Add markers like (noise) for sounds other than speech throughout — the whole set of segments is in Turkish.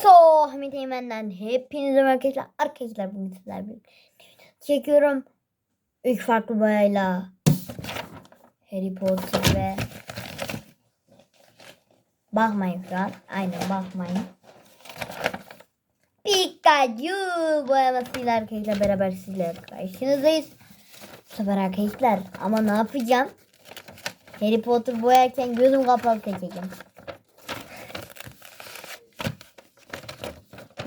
Exo Ahmet Eymen'den hepinize merhaba arkadaşlar. Bugün sizler çekiyorum. Üç farklı boyayla Harry Potter ve bakmayın şu an. Aynen bakmayın. Pikachu boyamasıyla arkadaşlar beraber sizlerle karşınızdayız. Bu sefer arkadaşlar ama ne yapacağım? Harry Potter boyarken gözüm kapalı çekeceğim.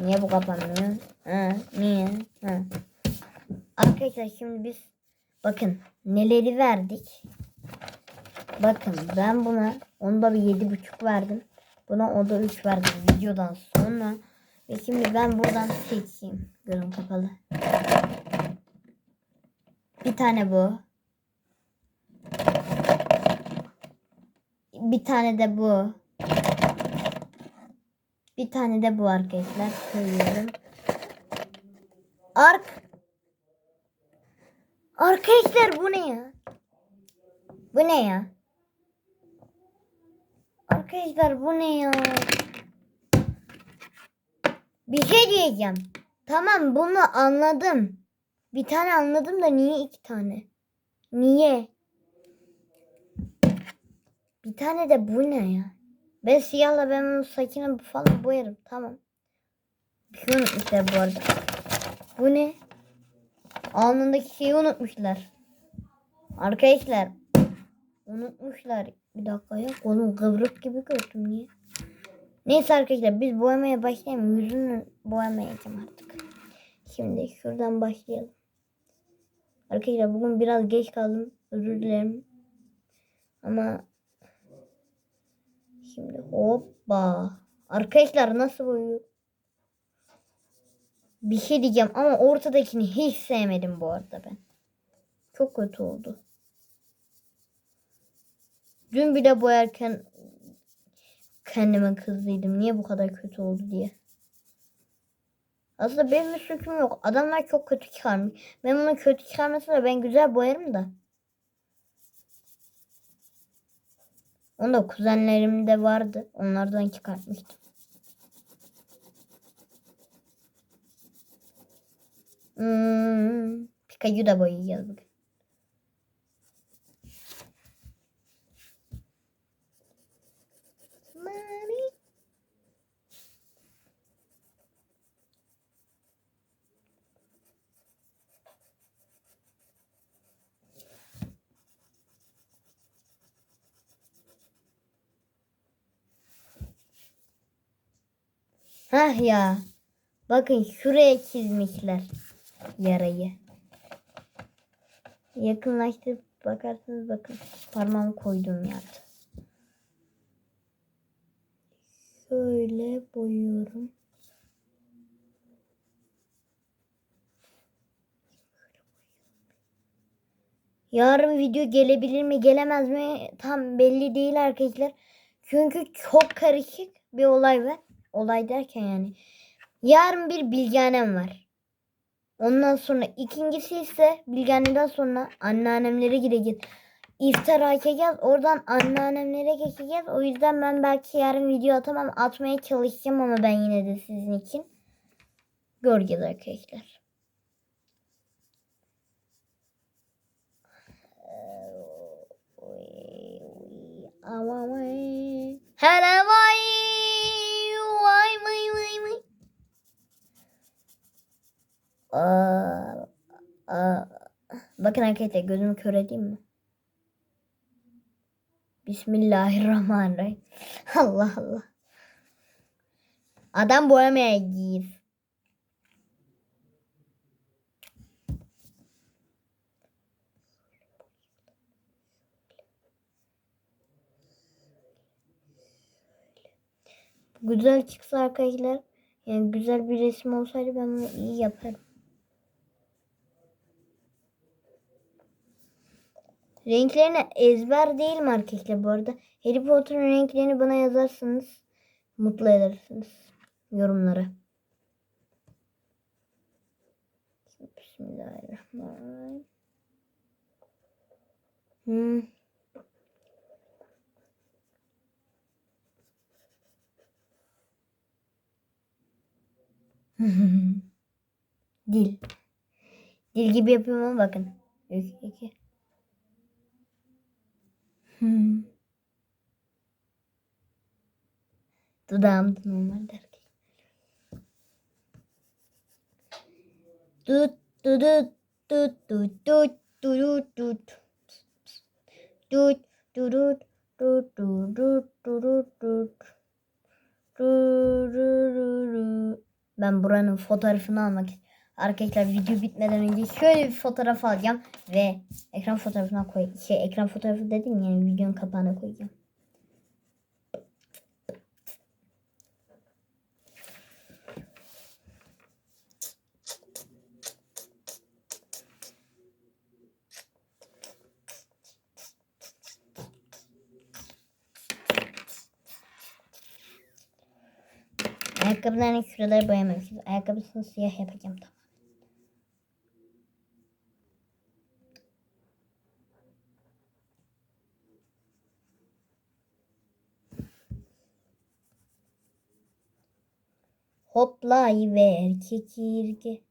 Niye bu kapanmıyor? Ha, niye? Ha. Arkadaşlar şimdi biz bakın neleri verdik. Bakın ben buna onda bir yedi buçuk verdim. Buna o da üç verdim videodan sonra. Ve şimdi ben buradan seçeyim. Gözüm kapalı. Bir tane bu. Bir tane de bu. Bir tane de bu arkadaşlar. Koyuyorum. Ark. Arkadaşlar bu ne ya? Bu ne ya? Arkadaşlar bu ne ya? Bir şey diyeceğim. Tamam bunu anladım. Bir tane anladım da niye iki tane? Niye? Bir tane de bu ne ya? Ben siyahla ben onun saçını falan boyarım. Tamam. Bir unutmuşlar bu arada. Bu ne? Alnındaki şeyi unutmuşlar. Arkadaşlar. Unutmuşlar. Bir dakika ya. Kolum kıvrık gibi gördüm niye? Neyse arkadaşlar biz boyamaya başlayalım. Yüzünü boyamayacağım artık. Şimdi şuradan başlayalım. Arkadaşlar bugün biraz geç kaldım. Özür dilerim. Ama Şimdi hoppa. Arkadaşlar nasıl boyuyor? Bir şey diyeceğim ama ortadakini hiç sevmedim bu arada ben. Çok kötü oldu. Dün bile boyarken kendime kızdıydım. Niye bu kadar kötü oldu diye. Aslında benim bir suçum yok. Adamlar çok kötü çıkarmış. Ben bunu kötü çıkarmasa ben güzel boyarım da. Onda kuzenlerim de vardı. Onlardan çıkartmıştım. Hmm, Pikachu da boyayacağız bugün. Hah ya. Bakın şuraya çizmişler yarayı. Yakınlaştırıp bakarsanız bakın parmağımı koyduğum yerde. Şöyle boyuyorum. Yarın video gelebilir mi gelemez mi tam belli değil arkadaşlar. Çünkü çok karışık bir olay var. Olay derken yani. Yarın bir bilganem var. Ondan sonra ikincisi ise bilganeden sonra anneannemlere gideceğiz. İftar açacağız. Oradan anneannemlere geçeceğiz. O yüzden ben belki yarın video atamam. Atmaya çalışacağım ama ben yine de sizin için. Göreceğiz arkadaşlar. Hele vay Aa, aa. Bakın arkadaşlar gözümü kör edeyim mi? Bismillahirrahmanirrahim. (laughs) Allah Allah. Adam boyamaya giyiyor. Güzel çıksa arkadaşlar. Yani güzel bir resim olsaydı ben bunu iyi yaparım. Renklerine ezber değil mi arkadaşlar bu arada? Harry Potter'ın renklerini bana yazarsınız. Mutlu edersiniz. Yorumlara. Bismillahirrahmanirrahim. Hmm. (laughs) Dil. Dil gibi yapıyorum ama bakın. İki, iki. Hmm. Dudağım da normal der ki. Tut tut tut tut tut tut tut tut tut tut tut tut tut tut tut Ben buranın fotoğrafını almak istiyorum. Arkadaşlar video bitmeden önce şöyle bir fotoğraf alacağım ve ekran fotoğrafına koy şey ekran fotoğrafı dedim yani videonun kapağına koyacağım. Ayakkabıların şuraları boyamamışız. Ayakkabısını siyah yapacağım tamam. Hoplayıver kekirge.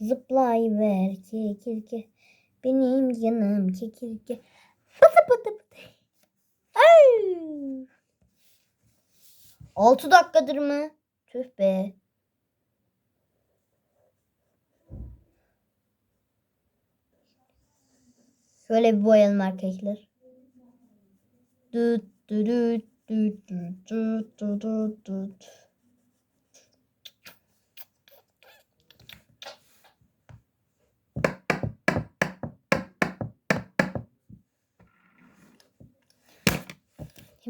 Zıplayıver kekirge. Benim canım kekirge. Pıtı pıtı pıtı. Ay! Altı dakikadır mı? Tüh be. Şöyle bir boyayalım arkadaşlar. Düt düt düt düt düt düt düt düt.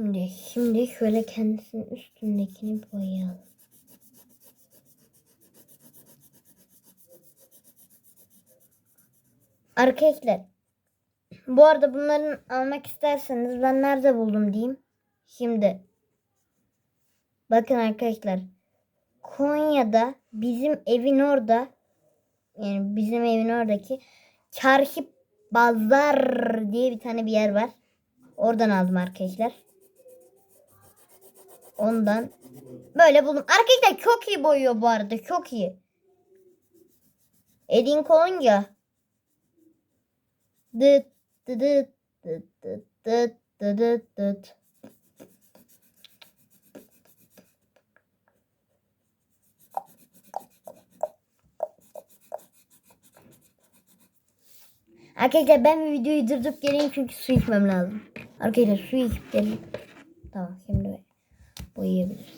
Şimdi şimdi şöyle kendisinin üstündekini boyayalım. Arkadaşlar bu arada bunların almak isterseniz ben nerede buldum diyeyim. Şimdi bakın arkadaşlar Konya'da bizim evin orada yani bizim evin oradaki Çarşı Bazar diye bir tane bir yer var. Oradan aldım arkadaşlar. Ondan böyle buldum. Arkadaşlar çok iyi boyuyor bu arada. Çok iyi. Edin Konya. Dıt dıt dıt dıt dıt dıt dıt. Arkadaşlar ben videoyu durdurup geleyim çünkü su içmem lazım. Arkadaşlar su içip geleyim. Tamam uyuyabilir.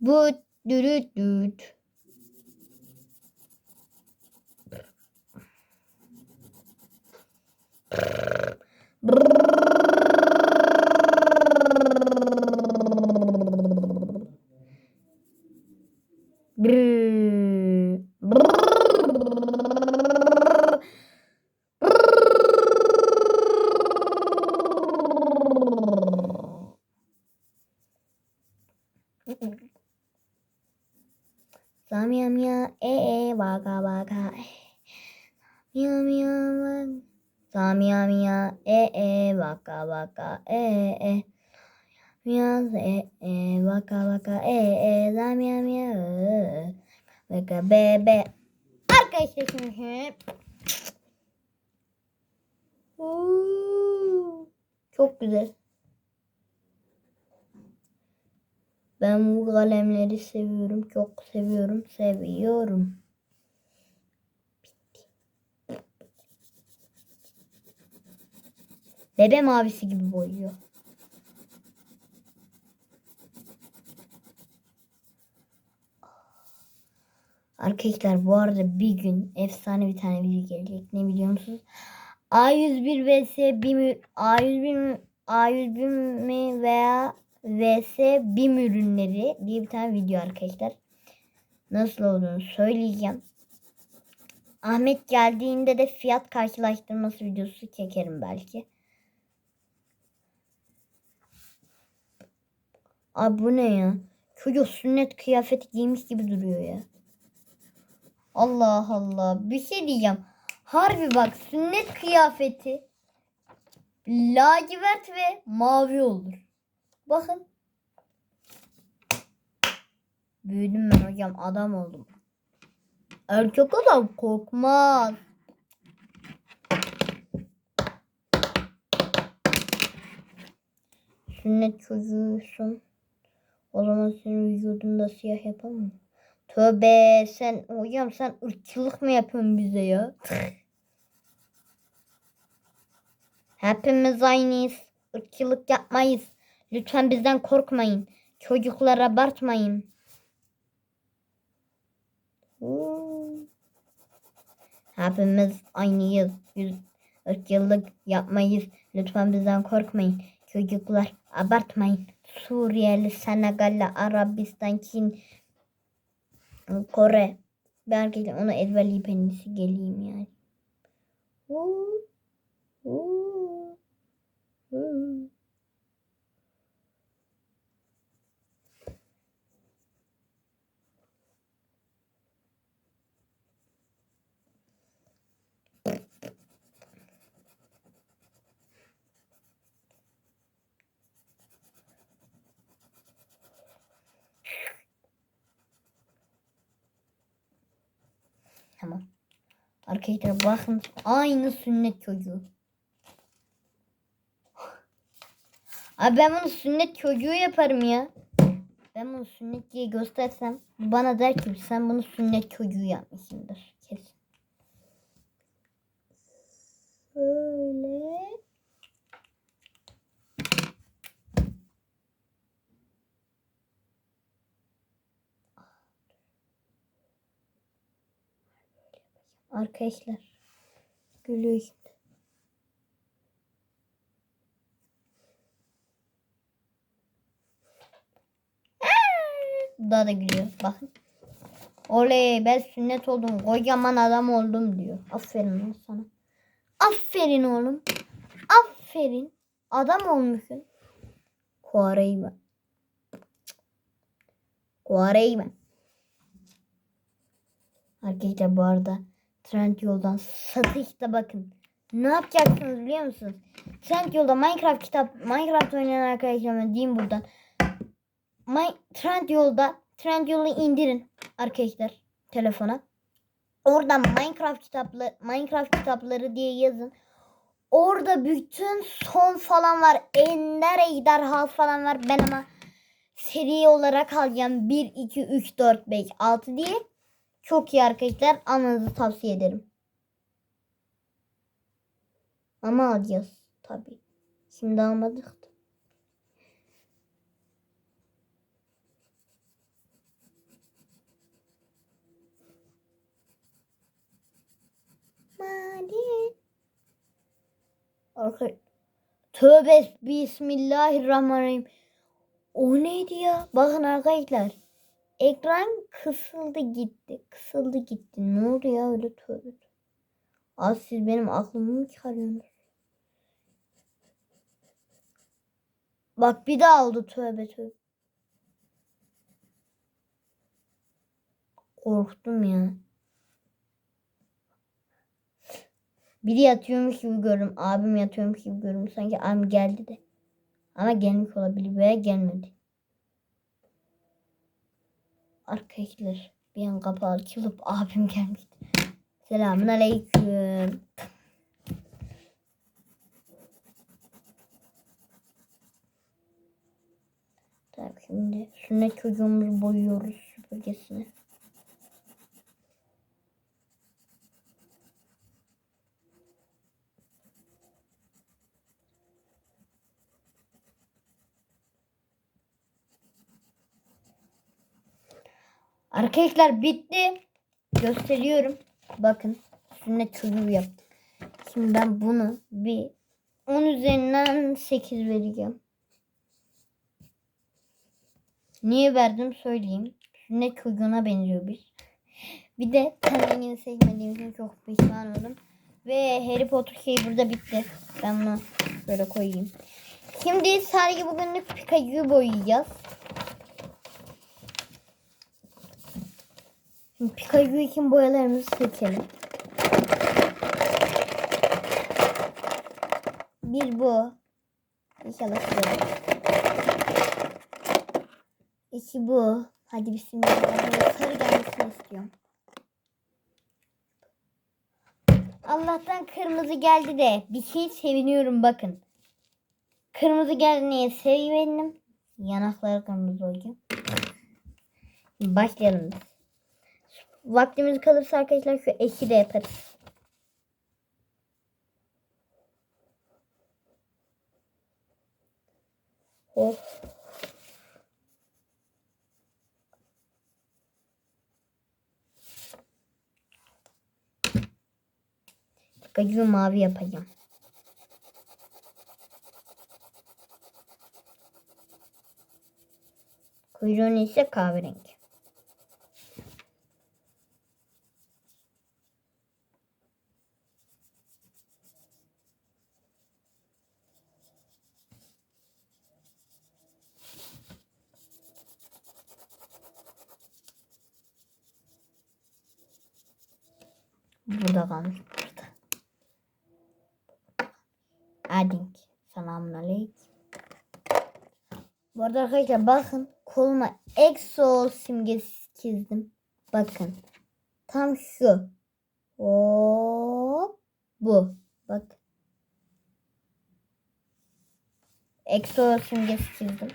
Bu dürüt dürüt. E e. Mia e e waka waka e e. Samia mia e. Waka bebe. Arkadaşlar şimdi. Çok güzel. Ben bu kalemleri seviyorum. Çok seviyorum. Seviyorum. Bebe mavisi gibi boyuyor. Arkadaşlar bu arada bir gün efsane bir tane video gelecek. Ne biliyor musunuz? A101 vs BİM A101 A101 mi veya vs BİM ürünleri diye bir tane video arkadaşlar. Nasıl olduğunu söyleyeceğim. Ahmet geldiğinde de fiyat karşılaştırması videosu çekerim belki. Abi bu ne ya? Çocuk sünnet kıyafeti giymiş gibi duruyor ya. Allah Allah. Bir şey diyeceğim. Harbi bak sünnet kıyafeti lacivert ve mavi olur. Bakın. Büyüdüm ben hocam adam oldum. Erkek adam korkmaz. Sünnet çocuğusun. O zaman senin vücudunda siyah yapamam. Tövbe sen hocam sen ırkçılık mı yapıyorsun bize ya? (laughs) Hepimiz aynıyız. Irkçılık yapmayız. Lütfen bizden korkmayın. Çocuklara abartmayın. Hepimiz aynıyız. Yüz ırkçılık yapmayız. Lütfen bizden korkmayın. Çocuklar abartmayın. Suriyeli, Senegalli, Arabistan, Çin, Kore. Belki onu ezberleyip en iyisi geleyim yani. Oo. Oo. Oo. Tamam. Arkadaşlar bakın aynı sünnet çocuğu. Abi ben bunu sünnet çocuğu yaparım ya. Ben bunu sünnet diye göstersem bana der ki sen bunu sünnet çocuğu yapmışsındır. Kesin. Böyle. Arkadaşlar. Gülüyor şimdi. Daha da gülüyor. Bakın. Oley ben sünnet oldum. Kocaman adam oldum diyor. Aferin lan sana. Aferin oğlum. Aferin. Adam olmuşsun. Kuarayı ben. Kuarayı ben. Arkadaşlar bu arada Trend yoldan satışta bakın. Ne yapacaksınız biliyor musunuz? Trend yolda Minecraft kitap Minecraft oynayan arkadaşlarıma diyeyim buradan. My, Trend yolda Trend yolu indirin arkadaşlar telefona. Oradan Minecraft kitapları Minecraft kitapları diye yazın. Orada bütün son falan var. Ender ejderha falan var. Ben ama seri olarak alacağım. 1, 2, 3, 4, 5, 6 diye. Çok iyi arkadaşlar. Almanızı tavsiye ederim. Ama alacağız tabii. Şimdi almadık. Arkadaşlar. Tövbe bismillahirrahmanirrahim. O neydi ya? Bakın arkadaşlar. Ekran kısıldı gitti. Kısıldı gitti. Ne oldu ya öyle tövbe. Az siz benim aklımı mı çıkarıyorsunuz? Bak bir daha oldu tövbe tövbe. Korktum ya. Biri yatıyormuş gibi görüyorum. Abim yatıyormuş gibi görüyorum. Sanki abim geldi de. Ama gelmiş olabilir veya gelmedi. Arkadaşlar bir an kapı açılıp abim gelmişti. Selamun aleyküm. Tamam şimdi sünnet çocuğumuzu boyuyoruz süpürgesine. Arkadaşlar bitti. Gösteriyorum. Bakın sünnet çocuğu yaptım. Şimdi ben bunu bir 10 üzerinden 8 vereceğim. Niye verdim söyleyeyim. Sünnet çocuğuna benziyor bir. Bir de rengini seçmediğim için çok pişman oldum. Ve Harry Potter şey burada bitti. Ben bunu böyle koyayım. Şimdi sadece bugünlük Pikachu'yu boyayacağız. Pikachu için boyalarımızı seçelim. Bir bu. İnşallah şöyle. İki bu. Hadi bismillah. Sarı gelmesini istiyorum. Allah'tan kırmızı geldi de bir şey seviniyorum bakın. Kırmızı geldi niye sevindim? Yanakları kırmızı olacak. Başlayalım biz. Vaktimiz kalırsa arkadaşlar şu eşi de yaparız. Of. Gacı mavi yapacağım. Kuyruğun ise kahverengi. Burada kalmış burada. Adink. Selamun aleyküm. Bu arada arkadaşlar bakın koluma EXO simgesi çizdim. Bakın. Tam şu. Hop. Bu. Bak. EXO simgesi çizdim.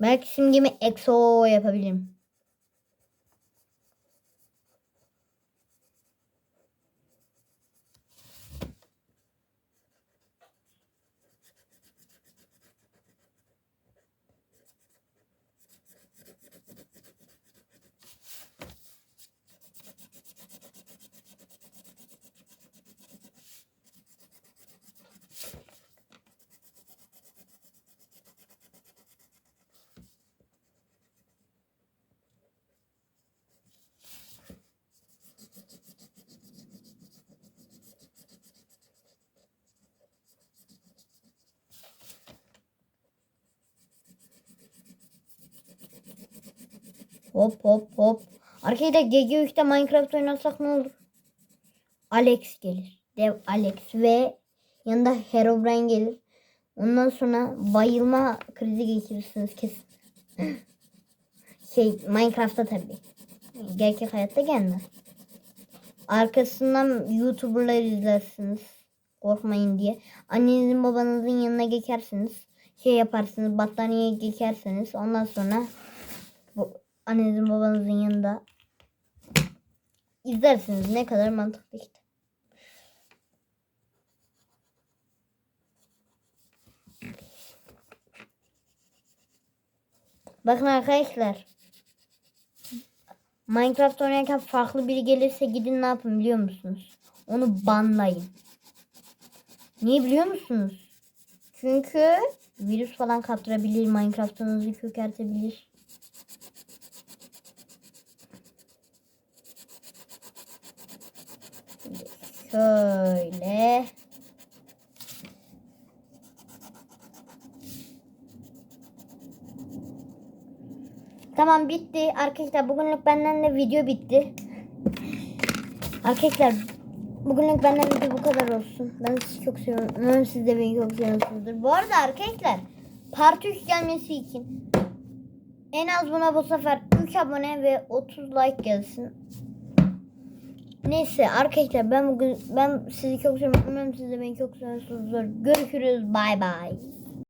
Belki simgemi EXO yapabilirim. Hop hop hop. Arkadaşlar gece 3'te Minecraft oynasak ne olur? Alex gelir. Dev Alex ve yanında Herobrine gelir. Ondan sonra bayılma krizi geçirirsiniz kesin. (laughs) şey Minecraft'ta tabii. Gerçek hayatta gelmez. Arkasından YouTuber'lar izlersiniz. Korkmayın diye. Annenizin babanızın yanına geçersiniz. Şey yaparsınız battaniye geçersiniz. Ondan sonra annenizin babanızın yanında izlersiniz. Ne kadar mantıklı işte. Bakın arkadaşlar. Minecraft oynarken farklı biri gelirse gidin ne yapın biliyor musunuz? Onu banlayın. Niye biliyor musunuz? Çünkü virüs falan kaptırabilir, Minecraft'ınızı çökertebilir. Şöyle. Tamam bitti. Arkadaşlar bugünlük benden de video bitti. Arkadaşlar bugünlük benden video bu kadar olsun. Ben sizi çok seviyorum. Umarım siz de beni çok seviyorsunuzdur. Bu arada arkadaşlar part 3 gelmesi için en az buna bu sefer 3 abone ve 30 like gelsin. Neyse arkadaşlar ben bugün ben sizi çok seviyorum. Umarım siz de beni çok seviyorsunuzdur. Görüşürüz. Bay bay.